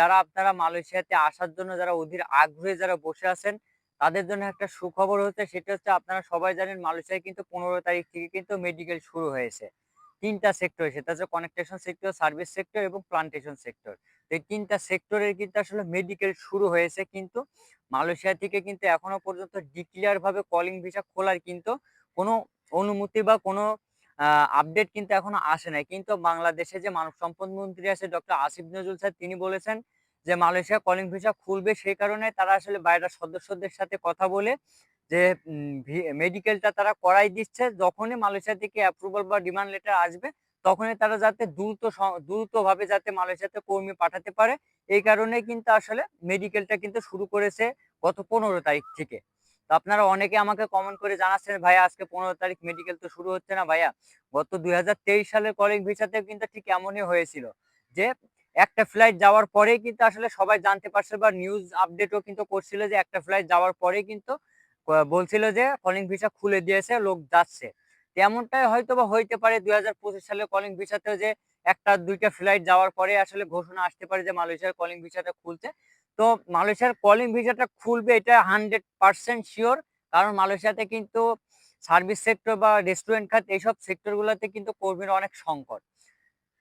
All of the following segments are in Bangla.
যারা আপনারা মালয়েশিয়াতে আসার জন্য যারা অধীর আগ্রহে যারা বসে আছেন, তাদের জন্য একটা সুখবর হচ্ছে, সেটা হচ্ছে আপনারা সবাই জানেন মালয়েশিয়ায় কিন্তু পনেরো তারিখ থেকে কিন্তু মেডিকেল শুরু হয়েছে। তিনটা সেক্টর সেটা হচ্ছে কনেকটেশন সেক্টর সার্ভিস সেক্টর এবং প্লান্টেশন সেক্টর এই তিনটা সেক্টরের কিন্তু আসলে মেডিকেল শুরু হয়েছে কিন্তু মালয়েশিয়া থেকে কিন্তু এখনও পর্যন্ত ডিক্লিয়ার ভাবে কলিং ভিসা খোলার কিন্তু কোনো অনুমতি বা কোনো আপডেট কিন্তু এখনও আসে নাই। কিন্তু বাংলাদেশে যে মানব সম্পদ মন্ত্রী আছে ডক্টর আসিফ নজরুল স্যার, তিনি বলেছেন যে মালয়েশিয়া কলিং ভিসা খুলবে সেই কারণে তারা আসলে বাইরের সদস্যদের সাথে কথা বলে যে মেডিকেলটা তারা করাই দিচ্ছে। যখনই মালয়েশিয়া থেকে অ্যাপ্রুভাল বা ডিমান্ড লেটার আসবে, তখনই তারা যাতে দ্রুত দ্রুতভাবে যাতে মালয়েশিয়াতে কর্মী পাঠাতে পারে। এই কারণে কিন্তু আসলে মেডিকেলটা কিন্তু শুরু করেছে গত পনেরো তারিখ থেকে। তো আপনারা অনেকে আমাকে কমেন্ট করে জানাচ্ছেন ভাইয়া আজকে পনেরো তারিখ মেডিকেল তো শুরু হচ্ছে না ভাইয়া। গত দুই সালের কলিং ভিসাতে কিন্তু ঠিক এমনই হয়েছিল যে, একটা ফ্লাইট যাওয়ার পরেই কিন্তু আসলে সবাই জানতে পারছে বা নিউজ আপডেটও কিন্তু করছিল যে, একটা ফ্লাইট যাওয়ার পরেই কিন্তু বলছিল যে কলিং ভিসা খুলে দিয়েছে, লোক যাচ্ছে। তেমনটাই হয়তো বা হইতে পারে দুই হাজার পঁচিশ সালে কলিং ভিসাতেও যে, একটা দুইটা ফ্লাইট যাওয়ার পরে আসলে ঘোষণা আসতে পারে যে, মালয়েশিয়ার কলিং ভিসাটা খুলছে। তো মালয়েশিয়ার কলিং ভিসাটা খুলবে, এটা হান্ড্রেড পার্সেন্ট শিওর কারণ মালয়েশিয়াতে কিন্তু সার্ভিস সেক্টর বা রেস্টুরেন্ট খাত এইসব সেক্টরগুলোতে কিন্তু কর্মীর অনেক সংকট।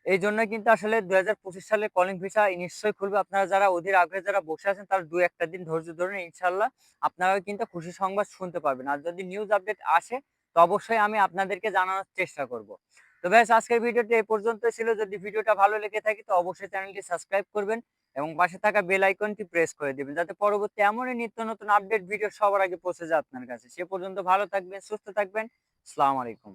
এই জন্য কিন্তু আসলে দুই হাজার পঁচিশ সালে কলিং ভিসা নিশ্চয়ই খুলবে। আপনারা যারা অধীর আগ্রহে যারা বসে আছেন, তারা দু একটা দিন ধৈর্য ধরুন ইনশাল্লাহ আপনারাও কিন্তু খুশি সংবাদ শুনতে পারবেন আর যদি নিউজ আপডেট আসে, তো অবশ্যই আমি আপনাদেরকে জানানোর চেষ্টা করব। তো ব্যাস, আজকের ভিডিওটি এই পর্যন্ত ছিল। যদি ভিডিওটা ভালো লেগে থাকে, তো অবশ্যই চ্যানেলটি সাবস্ক্রাইব করবেন। এবং পাশে থাকা বেল আইকনটি প্রেস করে দিবেন, যাতে পরবর্তী এমনই নিত্য নতুন আপডেট ভিডিও সবার আগে পৌঁছে যায় আপনার কাছে। সে পর্যন্ত ভালো থাকবেন, সুস্থ থাকবেন। আসসালামু আলাইকুম।